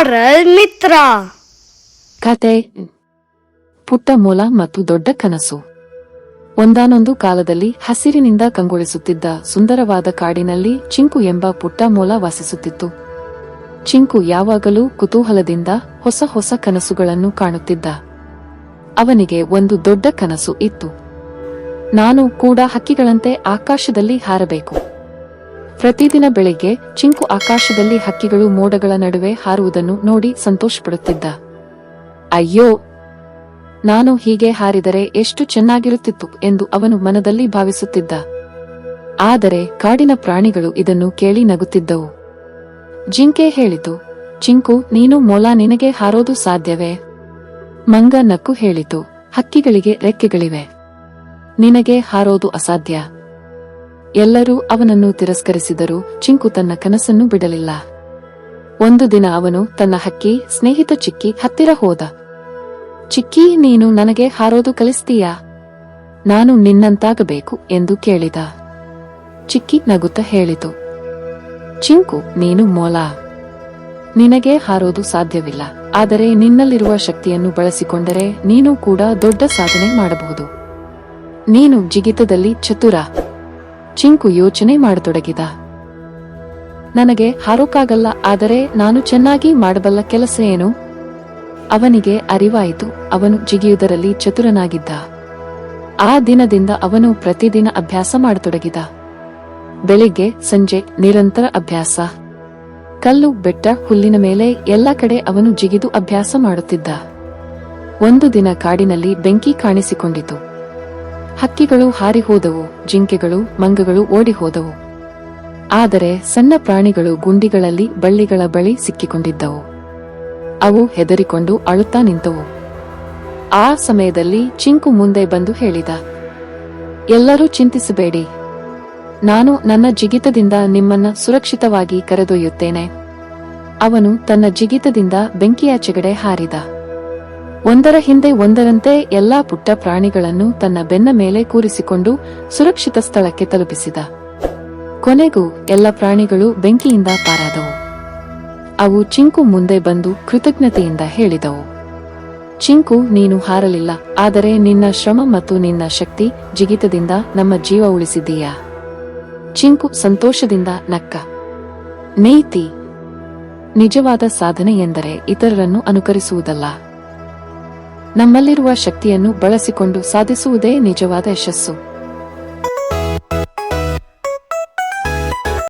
Moral ಮಿತ್ರ? ಕತೆ. ಪುಟ್ಟ ಮೊಲ ಮತ್ತು ದೊಡ್ಡ ಕನಸು. ಒಂದಾನೊಂದು ಕಾಲದಲ್ಲಿ ಹಸಿರಿನಿಂದ ಕಂಗೊಳಿಸುತ್ತಿದ್ದ ಸುಂದರವಾದ ಕಾಡಿನಲ್ಲಿ ಚಿಂಕು ಎಂಬ ಪುಟ್ಟ ಮೊಲ ವಾಸಿಸುತ್ತಿತ್ತು. ಚಿಂಕು ಯಾವಾಗಲೂ ಕುತೂಹಲದಿಂದ ಹೊಸ ಹೊಸ ಕನಸುಗಳನ್ನು ಕಾಣುತ್ತಿದ್ದ. ಅವನಿಗೆ ಒಂದು ದೊಡ್ಡ ಕನಸು ಇತ್ತು. ನಾನು ಕೂಡ ಹಕ್ಕಿಗಳಂತೆ ಆಕಾಶದಲ್ಲಿ ಹಾರಬೇಕು. ಪ್ರತಿದಿನ ಬೆಳಿಗ್ಗೆ ಚಿಂಕು ಆಕಾಶದಲ್ಲಿ ಹಕ್ಕಿಗಳು ಮೋಡಗಳ ನಡುವೆ ಹಾರುವುದನ್ನು ನೋಡಿ ಸಂತೋಷಪಡುತ್ತಿದ್ದ. ಅಯ್ಯೋ! ನಾನು ಹೀಗೆ ಹಾರಿದರೆ ಎಷ್ಟು ಚೆನ್ನಾಗಿರುತ್ತಿತ್ತು ಎಂದು ಅವನು ಮನದಲ್ಲಿ ಭಾವಿಸುತ್ತಿದ್ದ. ಆದರೆ ಕಾಡಿನ ಪ್ರಾಣಿಗಳು ಇದನ್ನು ಕೇಳಿ ನಗುತ್ತಿದ್ದವು. ಜಿಂಕೆ ಹೇಳಿತು, ಚಿಂಕು, ನೀನು ಮೊಲ ನಿನಗೆ ಹಾರೋದು ಸಾಧ್ಯವೇ? ಮಂಗ ನಕ್ಕು ಹೇಳಿತು, ಹಕ್ಕಿಗಳಿಗೆ ರೆಕ್ಕೆಗಳಿವೆ. ನಿನಗೆ ಹಾರೋದು ಅಸಾಧ್ಯ. ಎಲ್ಲರೂ ಅವನನ್ನು ತಿರಸ್ಕರಿಸಿದರು, ಚಿಂಕು ತನ್ನ ಕನಸನ್ನು ಬಿಡಲಿಲ್ಲ. ಒಂದು ದಿನ ಅವನು ತನ್ನ ಹಕ್ಕಿ, ಸ್ನೇಹಿತ ಚಿಕ್ಕಿ ಹತ್ತಿರ ಹೋದ. ಚಿಕ್ಕಿ, ನೀನು ನನಗೆ ಹಾರೋದು ಕಲಿಸ್ತೀಯಾ? ನಾನು ನಿನ್ನಂತಾಗಬೇಕು ಎಂದು ಕೇಳಿದ. ಚಿಕ್ಕಿ ನಗುತ್ತಾ ಹೇಳಿತು. ಚಿಂಕು, ನೀನು ಮೊಲ. ನಿನಗೆ ಹಾರೋದು ಸಾಧ್ಯವಿಲ್ಲ, ಆದರೆ ನಿನ್ನಲ್ಲಿರುವ ಶಕ್ತಿಯನ್ನು ಬಳಸಿಕೊಂಡರೆ ನೀನು ಕೂಡ ದೊಡ್ಡ ಸಾಧನೆ ಮಾಡಬಹುದು. ನೀನು ಜಿಗಿತದಲ್ಲಿ ಚತುರ. ಚಿಂಕು ಯೋಚನೆ ಮಾಡತೊಡಗಿದ. ನನಗೆ ಹಾರೋಕ್ಕಾಗಲ್ಲ ಆದರೆ ನಾನು ಚೆನ್ನಾಗಿ ಮಾಡಬಲ್ಲ ಕೆಲಸ ಏನು? ಅವನಿಗೆ ಅರಿವಾಯಿತು, ಅವನು ಜಿಗಿಯುವುದರಲ್ಲಿ ಚತುರನಾಗಿದ್ದ. ಆ ದಿನದಿಂದ ಅವನು ಪ್ರತಿದಿನ ಅಭ್ಯಾಸ ಮಾಡತೊಡಗಿದ. ಬೆಳಿಗ್ಗೆ, ಸಂಜೆ ನಿರಂತರ ಅಭ್ಯಾಸ. ಕಲ್ಲು, ಬೆಟ್ಟ, ಹುಲ್ಲಿನ ಮೇಲೆ ಎಲ್ಲ ಕಡೆ ಅವನು ಜಿಗಿದು ಅಭ್ಯಾಸ ಮಾಡುತ್ತಿದ್ದ. ಒಂದು ದಿನ ಕಾಡಿನಲ್ಲಿ ಬೆಂಕಿ ಕಾಣಿಸಿಕೊಂಡಿತು. ಹಕ್ಕಿಗಳು ಹಾರಿ ಹೋದವು ಜಿಂಕೆಗಳು, ಮಂಗಗಳು ಓಡಿ ಹೋದವು ಆದರೆ ಸಣ್ಣ ಪ್ರಾಣಿಗಳು ಗುಂಡಿಗಳಲ್ಲಿ ಬಳ್ಳಿಗಳ ಬಳಿ ಸಿಕ್ಕಿಕೊಂಡಿದ್ದವು. ಅವು ಹೆದರಿಕೊಂಡು ಅಳುತ್ತಾ ನಿಂತವು. ಆ ಸಮಯದಲ್ಲಿ ಚಿಂಕು ಮುಂದೆ ಬಂದು ಹೇಳಿದ, ಎಲ್ಲರೂ ಚಿಂತಿಸಬೇಡಿ. ನಾನು ನನ್ನ ಜಿಗಿತದಿಂದ ನಿಮ್ಮನ್ನ ಸುರಕ್ಷಿತವಾಗಿ ಕರೆದೊಯ್ಯುತ್ತೇನೆ. ಅವನು ತನ್ನ ಜಿಗಿತದಿಂದ ಬೆಂಕಿಯಾಚೆಗಡೆ ಹಾರಿದ. ಒಂದರ ಹಿಂದೆ ಒಂದರಂತೆ ಎಲ್ಲಾ ಪುಟ್ಟ ಪ್ರಾಣಿಗಳನ್ನು ತನ್ನ ಬೆನ್ನ ಮೇಲೆ ಕೂರಿಸಿಕೊಂಡು ಸುರಕ್ಷಿತ ಸ್ಥಳಕ್ಕೆ ತಲುಪಿಸಿದ. ಕೊನೆಗೂ ಎಲ್ಲ ಪ್ರಾಣಿಗಳು ಬೆಂಕಿಯಿಂದ ಪಾರಾದವು. ಅವು ಚಿಂಕು ಮುಂದೆ ಬಂದು ಕೃತಜ್ಞತೆಯಿಂದ ಹೇಳಿದವು. ಚಿಂಕು, ನೀನು ಹಾರಲಿಲ್ಲ, ಆದರೆ ನಿನ್ನ ಶ್ರಮ ಮತ್ತು ನಿನ್ನ ಶಕ್ತಿ ಜಿಗಿತದಿಂದ ನಮ್ಮ ಜೀವ ಉಳಿಸಿದ್ದೀಯಾ? ಚಿಂಕು ಸಂತೋಷದಿಂದ ನಕ್ಕ. ನೀತಿ ನಿಜವಾದ ಸಾಧನೆ ಎಂದರೆ ಇತರರನ್ನು ಅನುಕರಿಸುವುದಲ್ಲ. ನಮ್ಮಲ್ಲಿರುವ ಶಕ್ತಿಯನ್ನು ಬಳಸಿಕೊಂಡು ಸಾಧಿಸುವುದೇ ನಿಜವಾದ ಯಶಸ್ಸು.